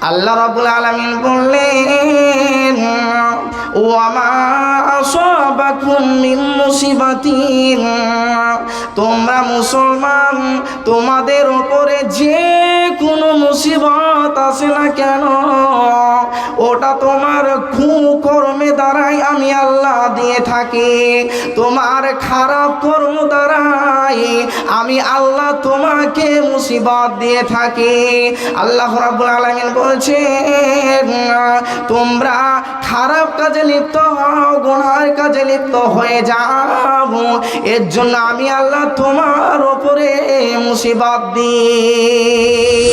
আল্লাহ রাব্বুল আলামিন বললেন ওয়ামা আসাবাকুম তোমরা মুসলমান, তোমাদের ওপরে যে কোনো মুসিবত আসে না কেন? ওটা তোমার খুব করো আল্লাহ দিয়ে থাকি। তোমার খারাপ কর্ম দ্বারাই আমি আল্লাহ তোমাকে মুসিবত দিয়ে থাকি। আল্লাহ রাব্বুল আলামিন বলছেন, তোমরা খারাপ কাজে লিপ্ত হও, গুনার কাজে লিপ্ত হয়ে যাও। এর জন্য আমি আল্লাহ তোমার ওপরে মুসিবত দিই।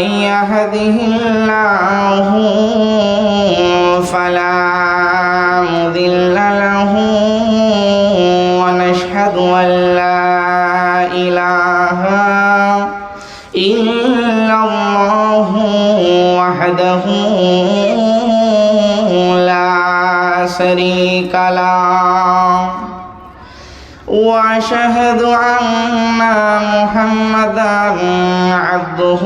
يهده الله فلا مضل له ونشهد أن لا إله إلا الله وحده لا شريك له. وأشهد أن محمدا عبده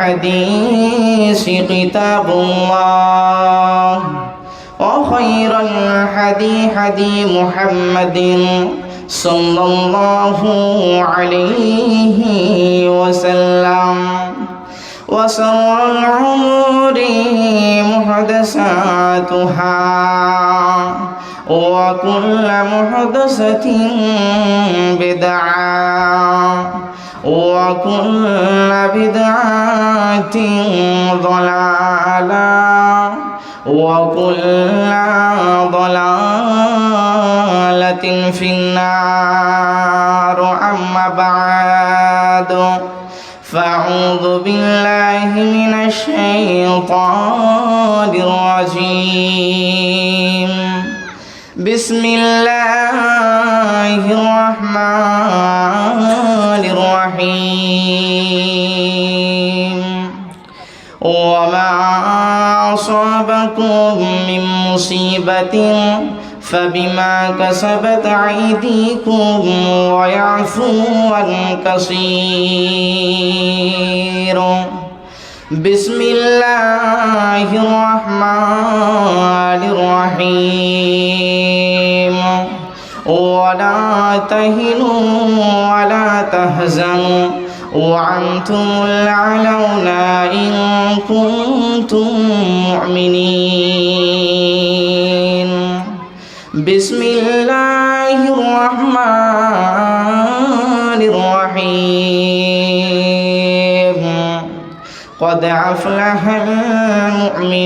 الحديث كتاب الله. وخير الحدي حدي محمد صلى الله عليه وسلم. وسر العمور محدثاتها. وكل محدثة بدعة. وكل بدعة ضلالة وكل ضلالة في النار. أما بعد فأعوذ بالله من الشيطان الرجيم. بسم الله الرحمن الرحيم. وما أصابكم من مصيبة فبما كسبت أيديكم ويعفو عن كثير. بسم الله الرحمن الرحيم. ولا تهنوا ولا تهزنوا وأنتم الأعلون إن كنتم مؤمنين. بسم الله الرحمن الرحيم. قد أفلح المؤمنون.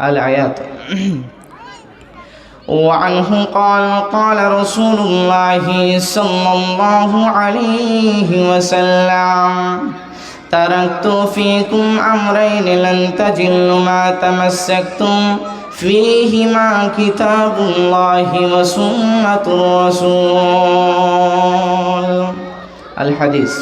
الآيات. وعنه قال قال رسول الله صلى الله عليه وسلم تركت فيكم أمرين لن تجلوا ما تمسكتم فيهما كتاب الله وسنة الرسول. الحديث.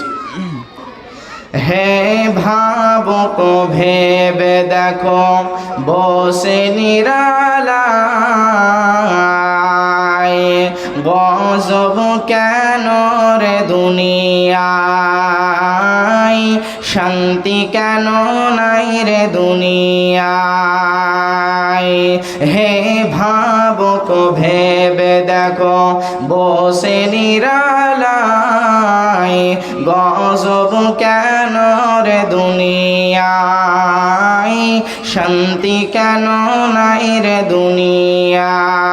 হে ভাবক, ভেবে দেখো, বসে নিরালায়। গজব কেন রে দুনিয়ায়? শান্তি কেন নাই রে দুনিয়ায়? হে ভাবক, ভেবে দেখো, বসে নিরালায়। গজব কেন দুনিয়ায় শান্তি কেন নাই রে দুনিয়ায়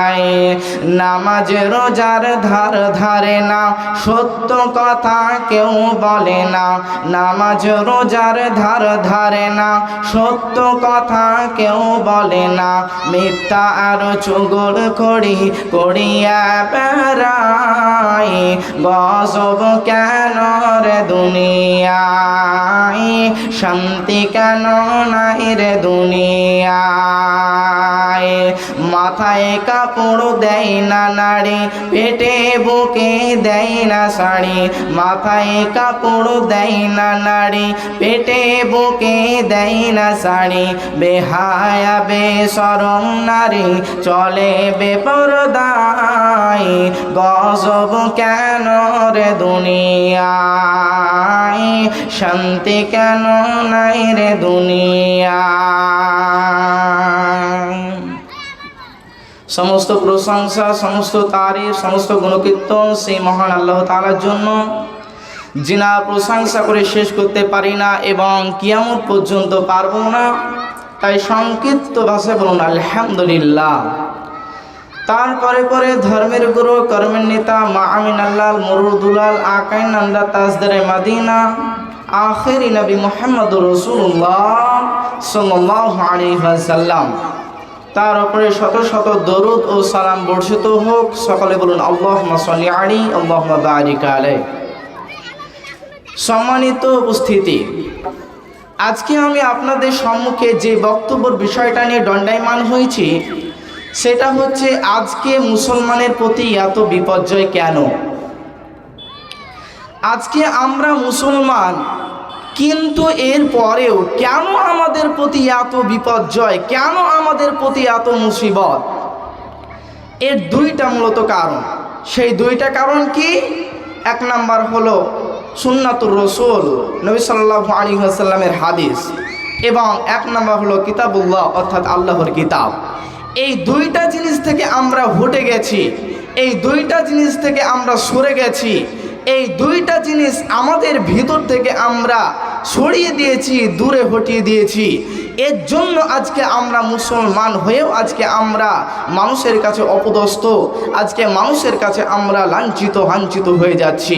দুনিয়ায় নামাজ রোজার ধার ধারে না, সত্য কথা কেউ বলে না। নামাজ রোজার ধার ধারে না, সত্য কথা কেউ বলে না। মিথ্যা আর চুগল করি করিয়া বেড়াই গজব কেন রে দুনিয়ায়? শান্তি কেন নাই রে দুনিয়ায়? মাথায় কাপড় দেয় না নাড়ি, পেটে বুকে দেয় না শাড়ি মাথায় কাপড় দেয় না নাড়ি, পেটে বুকে দেয় না শাড়ি বেহায়া বেসরম নারী চলে বেপরদায়, গজব কেন রে দুনিয়ায়? শান্তি কেন নাই রে দুনিয়ায়? সমস্ত প্রশংসা, সমস্ত তারিফ, সমস্ত গুণকীর্তন সেই মহান আল্লাহ তালার জন্য। যিনা প্রশংসা করে শেষ করতে পারি না এবং কিয়ামত পর্যন্ত পারব না, তাই সংক্ষিপ্ত ভাষায় বলুন, আলহামদুলিল্লাহ। তারপরে পরে ধর্মের গুরু, কর্মের নেতা মা আমিন আল্লাহ মরুদুলাল আকাইন নান্দা তাজদারে মাদিনা, আখেরি নবী মোহাম্মদ রসুল্লাহ সাল্লাম তার উপরে শত শত দরুদ ও সালাম বর্ষিত হোক, সকলে বলুন আল্লাহ সাল্লি আলী আল্লাহ বারিক সম্মানিত উপস্থিতি, আজকে আমি আপনাদের সম্মুখে যে বক্তব্যের বিষয়টা নিয়ে দণ্ডায়মান হয়েছি, সেটা হচ্ছে, আজকে মুসলমানের প্রতি এত বিপর্যয় কেন? আজকে আমরা মুসলমান কিন্তু এর পরেও কেন আমাদের প্রতি এত বিপর্যয়? কেন আমাদের প্রতি এত মুসিবত? এর দুইটা মূলত কারণ। সেই দুইটা কারণ কি? এক নাম্বার হলো সুন্নাতুর রসুল, নবী সাল্লাহ আলী আসাল্লামের হাদিস। এবং এক নাম্বার হলো কিতাবুল্লাহ, অর্থাৎ আল্লাহর কিতাব। এই দুইটা জিনিস থেকে আমরা ভুটে গেছি। এই দুইটা জিনিস থেকে আমরা সরে গেছি। এই দুইটা জিনিস আমাদের ভিতর থেকে আমরা সরিয়ে দিয়েছি, দূরে হটিয়ে দিয়েছি। এর জন্য আজকে আমরা মুসলমান হয়েও আজকে আমরা মানুষের কাছে অপদস্থ, আজকে মানুষের কাছে আমরা লাঞ্ছিত, হাঞ্ছিত হয়ে যাচ্ছি।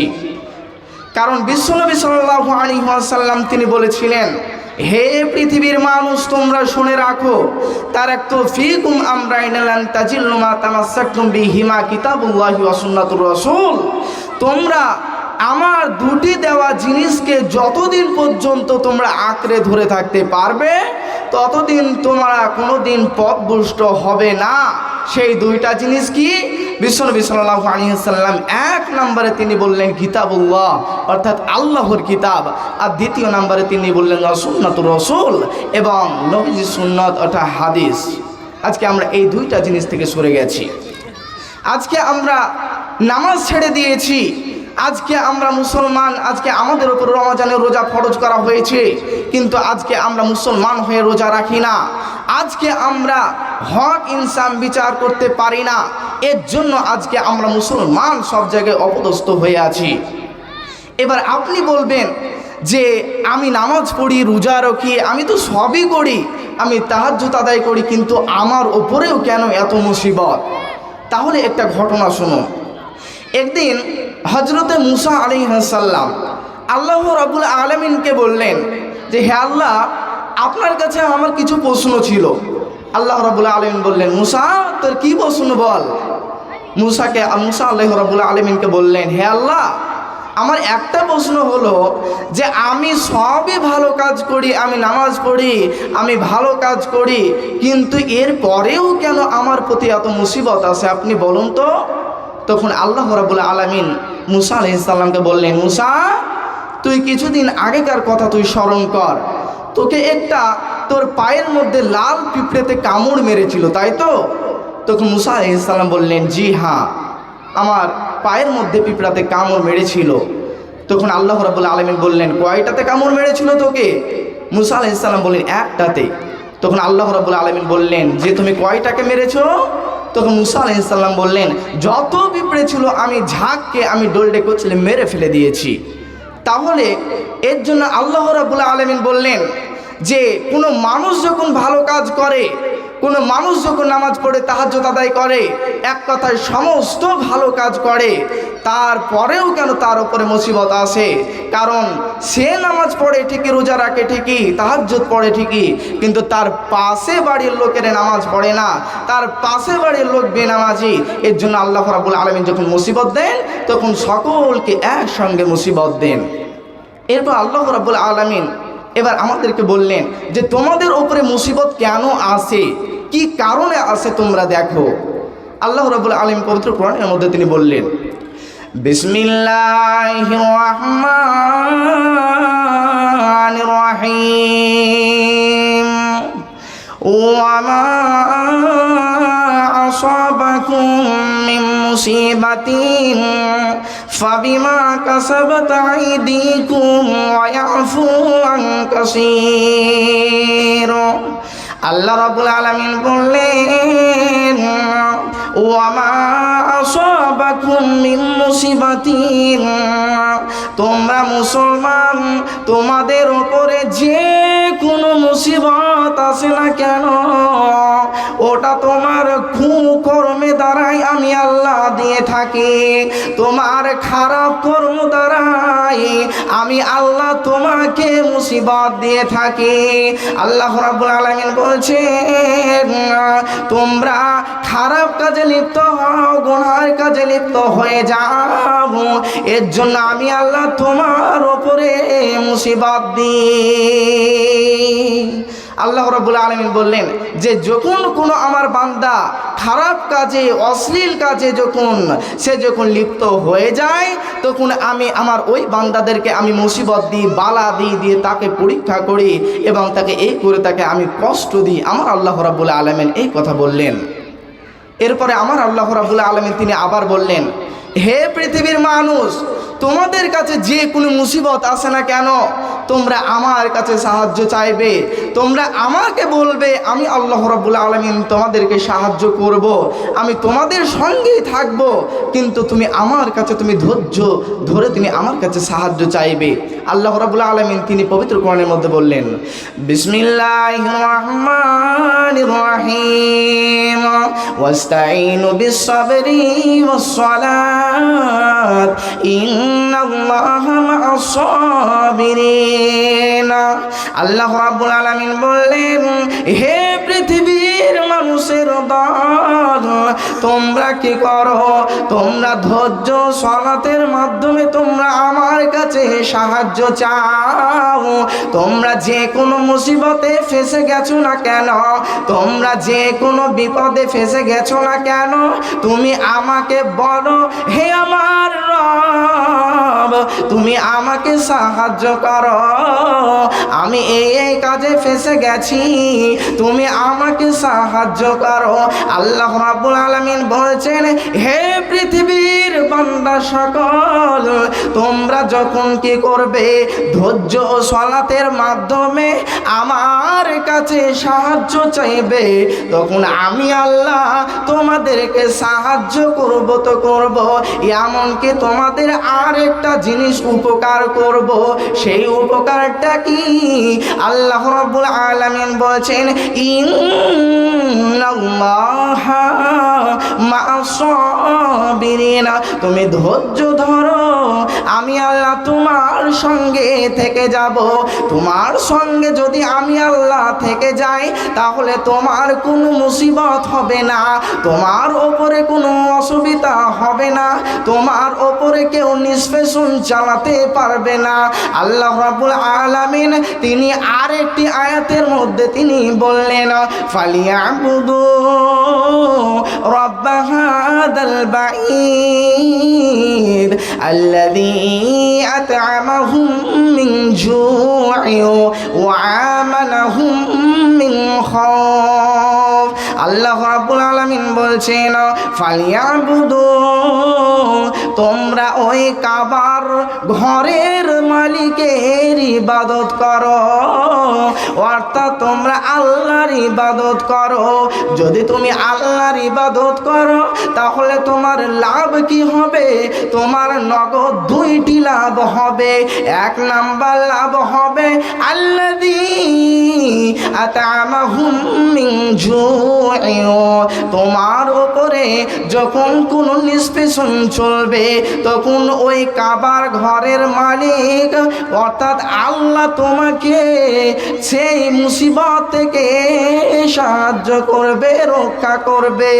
কারণ বিশ্বনবী সাল্লাহ আলী সাল্লাম তিনি বলেছিলেন, হে পৃথিবীর মানুষ, তোমরা শুনে রাখো তার এক তো ফিকুম আমরা ইনালান তাজিল্লুমা তামাসাকুম বিহিমা কিতাবুল্লাহি ওয়া সুন্নাতুর রাসূল। তোমরা আমার দুটি দেওয়া জিনিসকে যতদিন পর্যন্ত তোমরা আঁকড়ে ধরে থাকতে পারবে, ততদিন তোমরা কোনোদিন পথভুষ্ট হবে না। সেই দুইটা জিনিস কি? বিশ্বনবী সাল্লাহ আলিয়াল্লাম এক নম্বরে তিনি বললেন কিতাবুল্লাহ, অর্থাৎ আল্লাহর কিতাব। আর দ্বিতীয় নম্বরে তিনি বললেন সুন্নত রসুল এবং নবীজি সুন্নত অর্থাৎ হাদিস। আজকে আমরা এই দুইটা জিনিস থেকে সরে গেছি। আজকে আমরা নামাজ ছেড়ে দিয়েছি। আজকে আমরা মুসলমান, আজকে আমাদের ওপর রমাজানের রোজা ফরজ করা হয়েছে। কিন্তু আজকে আমরা মুসলমান হয়ে রোজা রাখি না। আজকে আমরা হক ইনসান বিচার করতে পারি না। এর জন্য আজকে আমরা মুসলমান সব জায়গায় অপদস্থ হয়ে আছি। এবার আপনি বলবেন যে, আমি নামাজ পড়ি, রোজা রাখি, আমি তো সবই করি, আমি তাহাজ্জুদ আদায় করি, কিন্তু আমার ওপরেও কেন এত মুসিবত? তাহলে একটা ঘটনা শুনুন। একদিন হজরতে মুসা আলী সাল্লাম আল্লাহ রাবুল আলমিনকে বললেন যে, হে আল্লাহ, আপনার কাছে আমার কিছু প্রশ্ন ছিল। আল্লাহ রাবুল আলমিন বললেন, মুসা, তোর কি প্রশ্ন বল? মুসাকে, মুসা আল্লাহ রাবুল আলমিনকে বললেন, হে আল্লাহ, আমার একটা প্রশ্ন হলো যে, আমি সবই ভালো কাজ করি, আমি নামাজ পড়ি, আমি ভালো কাজ করি, কিন্তু এর পরেও কেন আমার প্রতি এত মুসিবত আছে, আপনি বলুন তো? তখন আল্লাহ রাবুল আলমিন মুসা আলহিসাল্লামকে বললেন, মুসা, তুই কিছুদিন আগেকার কথা তুই স্মরণ কর। তোকে একটা তোর পায়ের মধ্যে লাল পিঁপড়েতে কামড় মেরেছিল, তাই তো? তখন মুসা আলাইসাল্লাম বললেন, জি হ্যাঁ আমার পায়ের মধ্যে পিঁপড়াতে কামড় মেরেছিল। তখন আল্লাহ রাবুল আলমিন বললেন, কয়টাতে কামড় মেরেছিল তোকে? মুসা আলাইসাল্লাম বললেন, একটাতে। তখন আল্লাহ রাবুল আলমিন বললেন, যে তুমি কয়টাকে মেরেছো? তখন মুসা আলাইসাল্লাম বললেন, যত বিপড়ে ছিল, আমি ঝাঁককে আমি ডোলডে কচলে মেরে ফেলে দিয়েছি। তাহলে এর জন্য আল্লাহ রাবুল আলমিন বললেন যে, কোনো মানুষ যখন ভালো কাজ করে কোনো মানুষ যখন নামাজ পড়ে, তাহাজ্জুদ আদায় করে, এক কথায় সমস্ত ভালো কাজ করে, তারপরেও কেন তার উপরে মুসিবত আসে? কারণ সে নামাজ পড়ে ঠিকই, রোজা রাখে ঠিকই, তাহাজ্জুদ পড়ে ঠিকই, কিন্তু তার পাশে বাড়ির লোকের নামাজ পড়ে না। তার পাশে বাড়ির লোক বেনামাজি। এর জন্য আল্লাহ রাবুল আলমিন যখন মুসিবত দেন, তখন সকলকে একসঙ্গে মুসিবত দেন। এরপর আল্লাহ রাবুল আলমিন এবার আমাদেরকে বললেন যে তোমাদের ওপরে মুসিবত কেন আসে কি কারণে আসে তোমরা দেখো? আল্লাহ রবুল আলম পবিত্র কোরআনের মধ্যে তিনি বললেন বিসমিল্লাহ أصابكم من مصيبة فبما كسبت أيديكم ويعفو عن كثير আল্লাহ রাবুল আলমিন বললেন ওয়ামা আসাবাকুম মিন মুসিবাতিন তোমরা মুসলমান তোমাদের ওপরে যে কোনো মুসিবত আসে না কেন থাকি, তোমার খারাপ কর্ম দ্বারাই আমি আল্লাহ তোমাকে মুসিবত দিয়ে থাকি। আল্লাহ রাবুল আলমিন বলছেন, তোমরা খারাপ কাজে লিপ্ত হও, গুনার কাজে লিপ্ত হয়ে যাও। এর জন্য আমি আল্লাহ তোমার ওপরে মুসিবত দিই। আল্লাহ রবুল আলমিন বললেন যে যখন কোনো আমার বান্দা খারাপ কাজে, অশ্লীল কাজে যখন, সে যখন লিপ্ত হয়ে যায়, তখন আমি আমার ওই বান্দাদেরকে আমি মুসিবত দিই, বালা দিই, দিয়ে তাকে পরীক্ষা করি এবং তাকে এই করে তাকে আমি কষ্ট দিই। আমার আল্লাহ রাবুল আলমিন এই কথা বললেন। এরপরে আমার আল্লাহ রাবুল আলমিন তিনি আবার বললেন, হে পৃথিবীর মানুষ তোমাদের কাছে যে কোনো মুসিবত আসে না কেন? তোমরা আমার কাছে সাহায্য চাইবে। তোমরা আমাকে বলবে, আমি আল্লাহ রব্বুল আলমিন তোমাদেরকে সাহায্য করব। আমি তোমাদের সঙ্গেই থাকব, কিন্তু তুমি আমার কাছে তুমি ধৈর্য ধরে তুমি আমার কাছে সাহায্য চাইবে। আল্লাহ রব্বুল আলমিন তিনি পবিত্র কোরআনের মধ্যে বললেন বিসমিল্লাহ ওয়াস্তাইনু বিসসাবরি মা'আস সাবিরিন আল্লাহ আবুল আলমিন বললেন হে পৃথিবীর মানুষের দল। তোমরা কি করো? তোমরা ধৈর্য সনাতের মাধ্যমে তোমরা আমার কাছে সাহায্য চাও। তোমরা যে কোনো মুসিবতে ফেসে গেছো না কেন? তোমরা যে কোনো বিপদে ফেসে গেছো না কেন? তুমি আমাকে বলো, হে আমার রব, তুমি আমাকে সাহায্য করো। আমি এই এই কাজে ফেসে গেছি। তুমি আমাকে সাহায্য করো আল্লাহ রাব্বুল আলামিন বলছেন, হে পৃথিবীর বান্দা সকল, তোমরা যখন কি করবে, ধৈর্য ও সলাতের মাধ্যমে আমার কাছে সাহায্য চাইবে, তখন আমি আল্লাহ তোমাদেরকে সাহায্য করব, তো করব। এমনকি তোমাদের আর একটা জিনিস উপকার করব, সেই উপকারটা কি? আল্লাহ রাব্বুল আলামিন বলছেন মা'আস-সাবিরিনা তুমি ধৈর্য ধরো, আমি আল্লাহ তোমার সঙ্গে থেকে যাব। তোমার সঙ্গে যদি আমি আল্লাহ থেকে যাই, তাহলে তোমার কোনো মুসিবত হবে না। তোমার ওপরে কোনো অসুবিধা হবে না। তোমার ওপরে কেউ নিষ্পেষণ চালাতে পারবে না। আল্লাহ রাবুল আলামিন, তিনি আরেকটি আয়াতের মধ্যে তিনি বললেন ফালিয়াবুদু রব্বা হাদাল বাঈদ الذي أطعمهم من جوع وآمنهم من خوف আল্লাহ রাব্বুল আলামিন বলছেন ফালিয়াবুদু তোমরা ওই কাবার ঘরের মালিকের ইবাদত করো। অর্থাৎ তোমরা আল্লাহর ইবাদত করো। যদি তুমি আল্লাহর ইবাদত করো, তাহলে তোমার লাভ কি হবে? তোমার নগদ দুইটি লাভ হবে। এক নাম্বার লাভ হবে মিন তোমার ওপরে যখন কোনো নিষ্পেষণ চলবে তখন ওই কাবার ঘরের মালিক, অর্থাৎ আল্লাহ তোমাকে সেই মুসিবত থেকে সাহায্য করবে, রক্ষা করবে।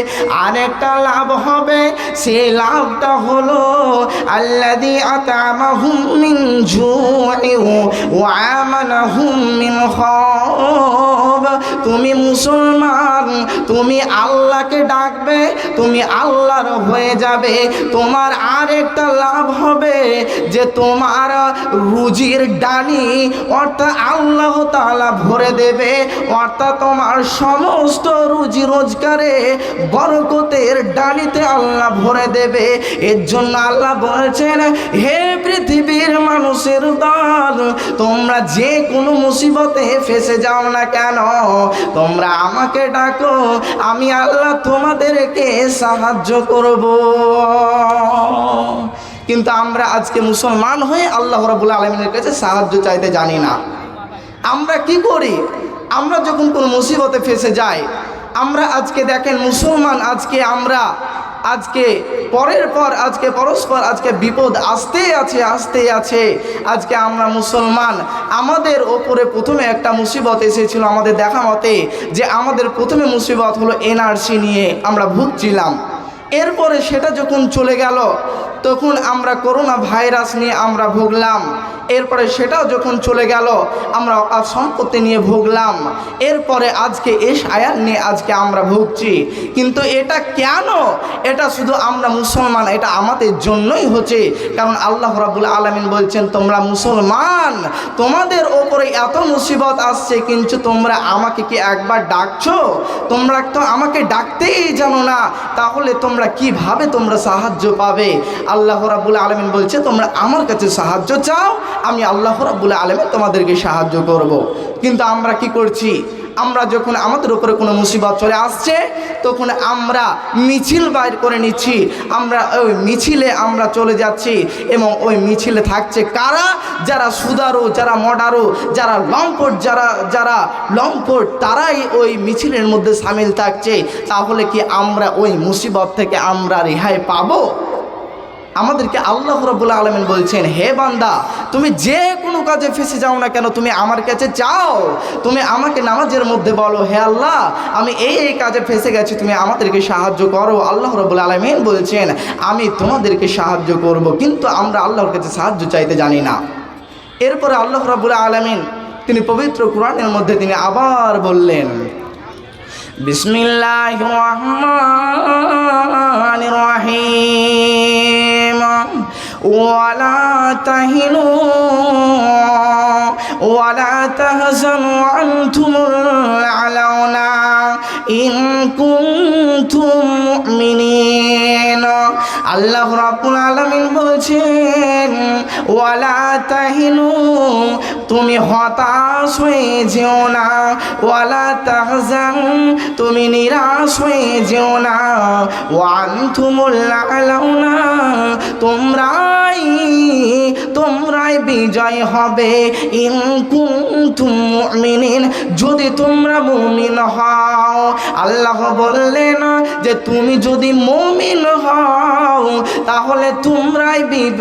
আরেকটা লাভ হবে সেই লাভটা হলো আল্লাদি আতামাহুম মিন আমানাহুম মিন তুমি মুসলমান, তুমি আল্লাহকে ডাকবে, তুমি আল্লাহর হয়ে যাবে। তোমার আরেকটা লাভ হবে যে তোমার রুজির ডানি অর্থাৎ আল্লাহ তাআলা ভরে দেবে। অর্থাৎ তোমার সমস্ত রুজি রোজগারে বরকতের ডানিতে আল্লাহ ভরে দেবে। এর জন্য আল্লাহ বলছেন, হে পৃথিবীর মানুষের দল, তোমরা যে কোনো মুসিবতে ফেসে যাও না কেন? তোমরা আমাকে ডাকো, আমি আল্লাহ তোমাদেরকে সাহায্য করব। কিন্তু আমরা আজকে মুসলমান হয়ে আল্লাহ রাবুল আলমিনের কাছে সাহায্য চাইতে জানি না। আমরা কি করি? আমরা যখন কোনো মুসিবতে ফেসে যাই, আমরা আজকে দেখেন মুসলমান, আজকে আমরা আজকে, পরের পর আজকে, পরস্পর আজকে বিপদ আসতেই আছে আসতেই আছে। আজকে আমরা মুসলমান, আমাদের ওপরে প্রথমে একটা মুসিবত এসেছিল আমাদের দেখা মতে, যে আমাদের প্রথমে মুসিবত হলো এনআরসি নিয়ে আমরা ভুগছিলাম। এরপরে সেটা যখন চলে গেল তখন আমরা করোনা ভাইরাস নিয়ে আমরা ভুগলাম। এরপরে সেটাও যখন চলে গেল, আমরা অকাল সম্পত্তি নিয়ে ভুগলাম। এরপরে আজকে এস আয়ার নিয়ে আজকে আমরা ভুগছি। কিন্তু এটা কেন? এটা শুধু আমরা মুসলমান, এটা আমাদের জন্যই হচ্ছে। কারণ আল্লাহ রাবুল আলমিন বলছেন, তোমরা মুসলমান, তোমাদের ওপরে এত মুসিবত আসছে, কিন্তু তোমরা আমাকে কি একবার ডাকছো? তোমরা তো আমাকে ডাকতেই জানো না। তাহলে তোমরা কীভাবে তোমরা সাহায্য পাবে? আল্লাহ রাবুল আলমিন বলছে, তোমরা আমার কাছে সাহায্য চাও, আমি আল্লাহ রাবুল আলমিন তোমাদেরকে সাহায্য করব। কিন্তু আমরা কি করছি? আমরা যখন আমাদের উপরে কোনো মুসিবত চলে আসছে, তখন আমরা মিছিল বাইর করে নিচ্ছি। আমরা ওই মিছিলে আমরা চলে যাচ্ছি এবং ওই মিছিলে থাকছে কারা? যারা সুদারো, যারা মডারো, যারা লম্পট যারা যারা লম্পট তারাই ওই মিছিলের মধ্যে সামিল থাকছে। তাহলে কি আমরা ওই মুসিবত থেকে আমরা রেহাই পাবো? আমাদেরকে আল্লাহ রবুল আলমিন বলছেন, হে বান্দা, তুমি যে কোনো কাজে ফেসে যাও না কেন? তুমি আমার কাছে চাও। তুমি আমাকে নামাজের মধ্যে বলো, হে আল্লাহ, আমি এই এই কাজে ফেসে গেছি, তুমি আমাদেরকে সাহায্য করো। আল্লাহ রবুল আলমিন বলছেন, আমি তোমাদেরকে সাহায্য করব, কিন্তু আমরা আল্লাহর কাছে সাহায্য চাইতে জানি না। এরপরে আল্লাহ রবুল আলমিন তিনি পবিত্র কোরআনের মধ্যে তিনি আবার বললেন বিসমিল্লাহ রহমান রহিম। ওয়ালা তাহিনু, ওয়ালা তাহজানু আনতুমুল আলাউনা ইন কুনতুম মুমিনিন। আল্লাহ রাব্বুল আলামিন বলছেন, ওয়ালা তাহিনু তুমি হতাশ হয়ে যেও না, ওয়ালা তাহজান, তুমি নিরাশ হয়ে যেও না ওয়ান তুমুল্লাউনা তোমরাই তোমরাই বিজয় হবে। যদি তোমরা মুমিন হও। আল্লাহ বললেন যে, তুমি যদি মুমিন হও, তাহলে তোমরাই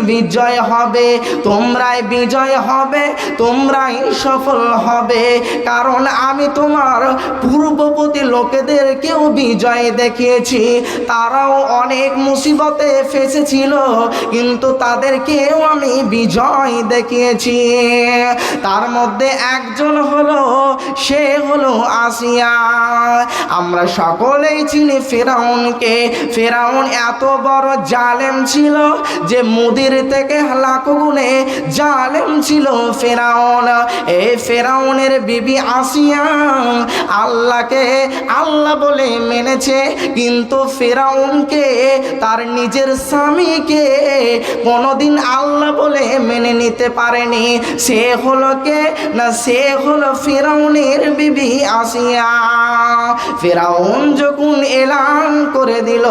বিজয় হবে। তোমরাই বিজয় হবে, তোমরাই সফল হবে। কারণ আমি তোমার পূর্ববর্তী লোকেদেরকেও বিজয় দেখিয়েছি। তারাও অনেক মুসিবতে ফেসেছিল, কিন্তু তাদেরকেও আমি বিজয় দেখিয়েছি। তার মধ্যে একজন হলো, সে হলো আসিয়া। আমরা সকলেই চিনি ফেরাউনকে। ফেরাউন এত বড় জালেম ছিল যে মুদির থেকে লাখ জালেম ছিল ফেরাউন। এই ফেরাউনের বিবি আসিয়া আল্লাহকে আল্লাহ বলে মেনেছে, কিন্তু ফেরাউনকে, তার নিজের স্বামীকে কোনোদিন আল্লাহ বলে মেনে নিতে পারেনি। সে হলো কে? না, সে হলো ফেরাউনের বিবি আসিয়া। ফেরাউন যখন এলান করে দিল,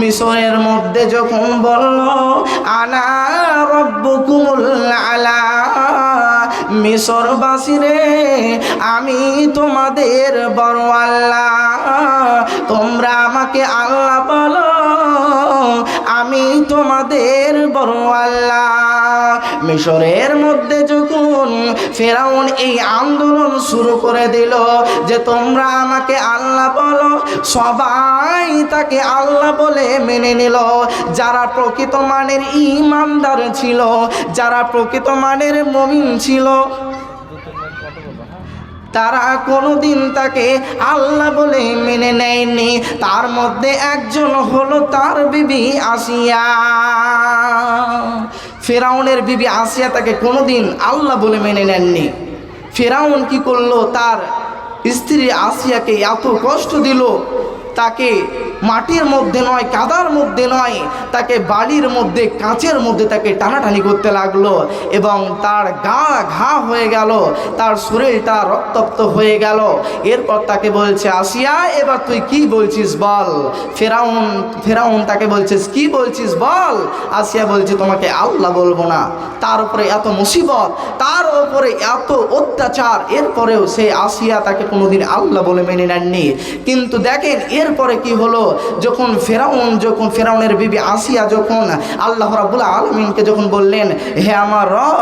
মিশরের মধ্যে যখন বলল আনা রব্বুকুমুল আলা, মিশরবাসী রে, আমি তোমাদের বড় আল্লাহ। তোমরা আমাকে আল্লাহ বলো, আমি তোমাদের বড় আল্লাহ। মিশরের মধ্যে যখন ফেরাউন এই আন্দোলন শুরু করে দিল যে তোমরা আমাকে আল্লাহ বলো, সবাই তাকে আল্লাহ বলে মেনে নিল। যারা প্রকৃত মানের ইমানদার ছিল, যারা প্রকৃত মানের মমিন ছিল, তারা কোনোদিন তাকে আল্লাহ বলে মেনে নেয়নি। তার মধ্যে একজন হলো তার বিবি আসিয়া। ফেরাউনের বিবি আসিয়া তাকে কোনোদিন আল্লাহ বলে মেনে নেননি। ফেরাউন কি করল? তার স্ত্রী আসিয়াকে এত কষ্ট দিল, তাকে মাটির মধ্যে নয়, কাদার মধ্যে নয়, তাকে বালির মধ্যে, কাঁচের মধ্যে তাকে টানাটানি করতে লাগল এবং তার গা ঘা হয়ে গেল, তার শরীরটা রক্তাক্ত হয়ে গেল। এরপর তাকে বলছে, আসিয়া, এবার তুই কি বলছিস বল? ফেরাউন ফেরাউন তাকে বলছিস কি বলছিস বল? আসিয়া বলছে, তোমাকে আল্লাহ বলব না। তার উপরে এত মুসিবত, তার উপরে এত অত্যাচার, এরপরেও সে আসিয়া তাকে কোনোদিন আল্লাহ বলে মেনে নেননি। কিন্তু দেখেন, এরপরে কি হলো? যখন ফেরাউন, যখন ফেরাউনের বিবি আসিয়া, যখন আল্লাহ রাবুল আলমিনকে যখন বললেন, হে আমার রব